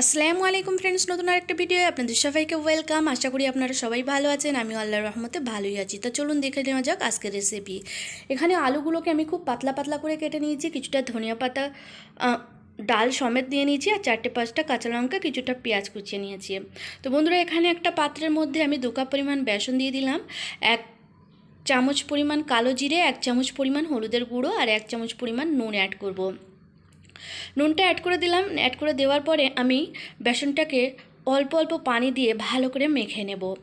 আসসালামু আলাইকুম ফ্রেন্ডস নতুন আরেকটা ভিডিও আপনাদের সবাইকে ওয়েলকাম আশা করি আপনারা সবাই ভালো আছেন আমি আল্লাহর রহমতে ভালোই আছি। তো চলুন দেখে নেওয়া যাক আজকের রেসিপি এখানে আলুগুলোকে আমি খুব পাতলা পাতলা করে কেটে নিয়েছি, কিছুটা ধনিয়া পাতা ডাল সমেত দিয়ে নিয়েছি আর চারটে পাঁচটা কাঁচা লঙ্কা, কিছুটা পেঁয়াজ কুচিয়ে নিয়েছি। তো বন্ধুরা, এখানে একটা পাত্রের মধ্যে আমি দু কাপ পরিমাণ বেসন দিয়ে দিলাম, এক চামচ পরিমাণ কালো জিরে, এক চামচ পরিমাণ হলুদের গুঁড়ো আর এক চামচ পরিমাণ নুন অ্যাড করব। নুনটা অ্যাড করে দিলাম। অ্যাড করে দেওয়ার পরে আমি বেসনটাকে অল্প অল্প পানি দিয়ে ভালো করে মেখে নেব।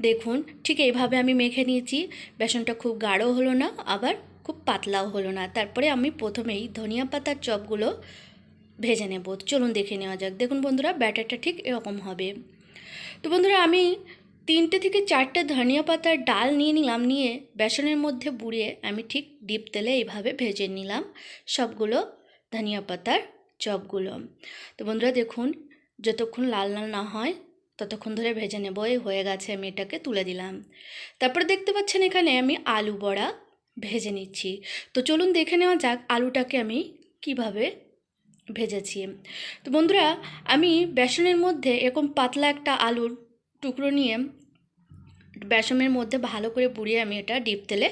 দেখুন, ঠিক এইভাবে আমি মেখে নিয়েছি। বেসনটা খুব গাঢ় হলো না, আবার খুব পাতলাও হলো না। তারপরে আমি প্রথমেই ধনিয়া পাতার চপগুলো ভেজে নেব। চলুন দেখে নেওয়া যাক। দেখুন বন্ধুরা, ব্যাটারটা ঠিক এরকম হবে। তো বন্ধুরা, আমি তিনটে থেকে চারটে ধনিয়া পাতার ডাল নিয়ে নিলাম, নিয়ে বেসনের মধ্যে বুড়িয়ে আমি ঠিক ডিপ তেলে এইভাবে ভেজে নিলাম। সবগুলো ধনিয়া পাতার চপগুলো। তো বন্ধুরা দেখুন, যতক্ষণ লাল লাল না হয়, ততক্ষণ ধরে ভেজে নেব। এই হয়ে গেছে, আমি এটাকে তুলে দিলাম। তারপরে দেখতে পাচ্ছেন এখানে আমি আলু বড়া ভেজে নিচ্ছি। তো চলুন দেখে নেওয়া যাক আলুটাকে আমি কীভাবে ভেজেছি। তো বন্ধুরা, আমি বেসনের মধ্যে এরকম পাতলা একটা আলুর টুকরো নিয়ে বেসনের মধ্যে ভালো করে পুড়িয়ে আমি এটা ডিপ তেলে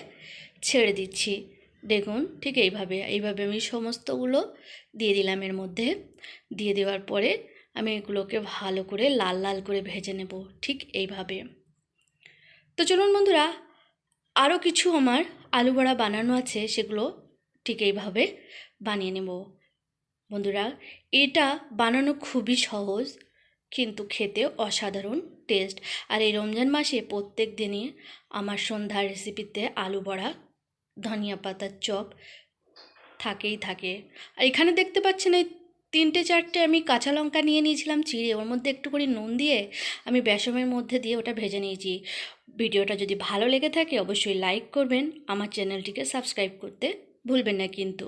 ছেড়ে দিচ্ছি। দেখুন, ঠিক এইভাবে এইভাবে আমি সমস্তগুলো দিয়ে দিলাম এর মধ্যে। দিয়ে দেওয়ার পরে আমি এগুলোকে ভালো করে লাল লাল করে ভেজে নেব, ঠিক এইভাবে। তো চলুন বন্ধুরা, আরও কিছু আমার আলু বড়া বানানো আছে, সেগুলো ঠিক এইভাবে বানিয়ে নেব। বন্ধুরা, এটা বানানো খুবই সহজ, কিন্তু খেতে অসাধারণ টেস্ট। আর এই রমজান মাসে প্রত্যেক দিনই আমার সন্ধ্যার রেসিপিতে আলু বড়া ধনিয়া পাতার চপ, থাকেই থাকে। আর এখানে দেখতে পাচ্ছেন এই তিনটে চারটে আমি কাঁচা লঙ্কা নিয়ে নিয়েছিলাম চিড়ে, ওর মধ্যে একটু করে নুন দিয়ে আমি বেসমের মধ্যে দিয়ে ওটা ভেজে নিয়েছি। ভিডিওটা যদি ভালো লেগে থাকে, অবশ্যই লাইক করবেন। আমার চ্যানেলটিকে সাবস্ক্রাইব করতে ভুলবেন না কিন্তু।